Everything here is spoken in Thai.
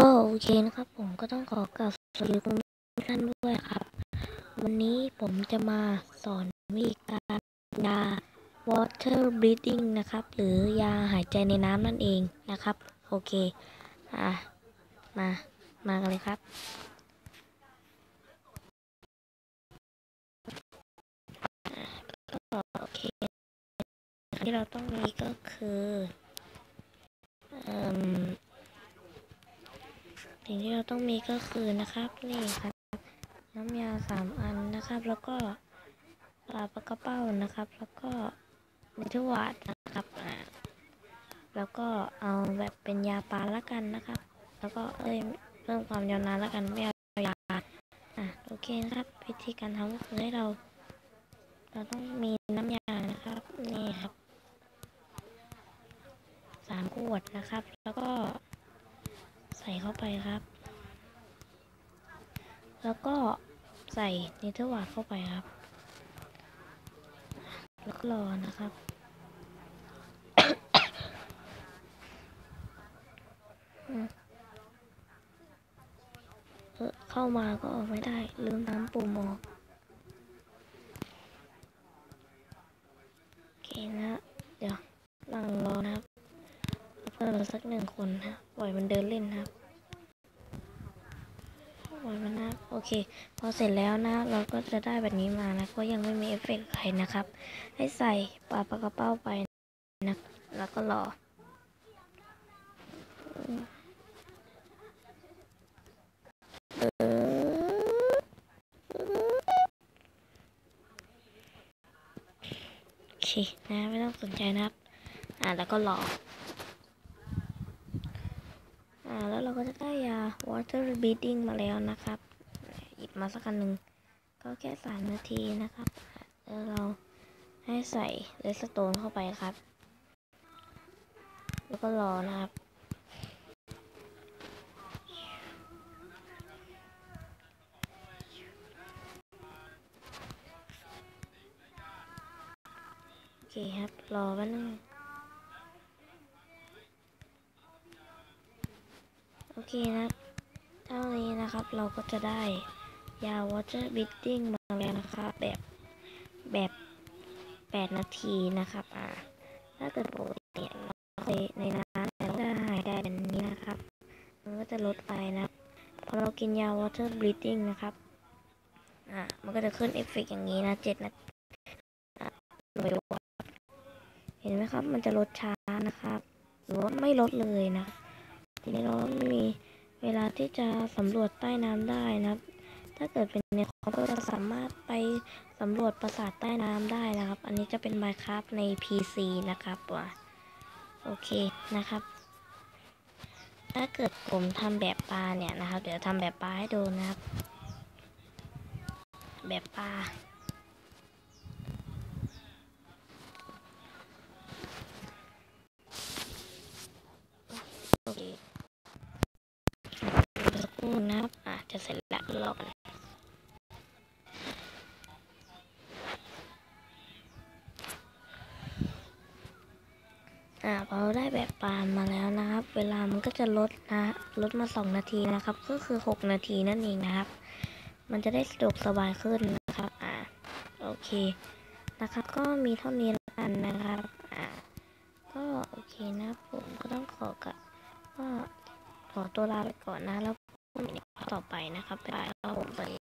ก็โอเคนะครับ ผมก็ต้องขอกล่าวสวัสดีคุณท่านด้วยครับ วันนี้ผมจะมาสอนวิธีการยา water breathing นะครับ หรือยาหายใจในน้ำนั่นเองนะครับ โอเค อะ มา มากันเลยครับโอเคที่เราต้องมีก็คืออ่ม สิ่งที่เราต้องมีก็คือนะครับนี่ครับ น้ำยาสามอันนะครับ แล้วก็ปลาปลากระเป้านะครับ แล้วก็เนเธอร์วาดนะครับอ่าแล้วก็เอาแบบเป็นยาปลาละกันนะครับ แล้วก็เอ้ยเพิ่มความยาวนานละกันไม่เอายาอะโอเคนะครับวิธีการทำก็คือให้เรา เราต้องมีน้ำยานะครับนี่ครับสามขวดนะครับ ใส่เข้าไปครับ แล้วก็ใส่นิเทอร์วาดเข้าไปครับแล้วก็รอนะครับเออเข้ามาก็ออกไม่ได้ ลืมน้ำปุ่มออกโอเคนะ เดี๋ยวนั่งรอนะครับ สักหนึ่งคนนะปล่อยมันเดินเล่นนะครับปล่อยมันนะโอเค พอเสร็จแล้วนะ เราก็จะได้แบบนี้มานะก็ยังไม่มีเอฟเฟกต์อะไรนะครับ ให้ใส่ปลาปลากระเป้าไปนะแล้วก็รอเออโอเคนะไม่ต้องสนใจนะครับ อ่าแล้วก็รอ อ่าแล้วเราก็จะได้ยา water breathing มาแล้วนะครับ หยิบมาสักอันหนึ่งก็แค่สามนาทีนะครับแล้วเราให้ใส่เลสโตนเข้าไปครับ แล้วก็รอนะครับโอเคครับ รอแป๊บนึง โอเคนะเท่านี้นะครับเราก็จะได้ยา water breathing มาแล้วนะครับแบบแบบ8นาทีนะครับอ่าถ้าเกิดปกติเนี่ยเราเคยในน้ำแต่เราหายใจแบบนี้นะครับ มันก็จะลดไปนะพอเรากินยา water breathing นะครับ อ่า มันก็จะขึ้นเอฟเฟกต์อย่างนี้นะ7นาทีอะไม่ว่าเห็นไหมครับ มันจะลดช้านะครับ หรือว่าไม่ลดเลยนะ ทีนี้เราไม่มีเวลาที่จะสำรวจใต้น้ำได้นะครับ ถ้าเกิดเป็นในคอมก็จะสามารถไปสำรวจปราสาทใต้น้ำได้นะครับ อันนี้จะเป็น Minecraft ใน PC นะครับว่ะโอเคนะครับ ถ้าเกิดผมทำแบบปลาเนี่ยนะครับ เดี๋ยวทำแบบปลาให้ดูนะครับ แบบปลา โอเคเดี๋ยวสักครู่ นะครับ อะ จะเสร็จแล้วรอกันอ่าพอได้แบบปานมาแล้วนะครับ เวลามันก็จะลดนะ ลดมาสองนาทีนะครับ ก็คือหกนาทีนั่นเองนะครับ มันจะได้สะดวกสบายขึ้นนะครับ อ่า โอเค นะครับ ก็มีเท่านี้แล้วกันนะครับ อ่า ก็โอเคนะ ผมก็ต้องขอกับก็ขอตัวลาไปก่อนนะแล้ว ต่อไปนะครับบ๊ายบายครับผมไป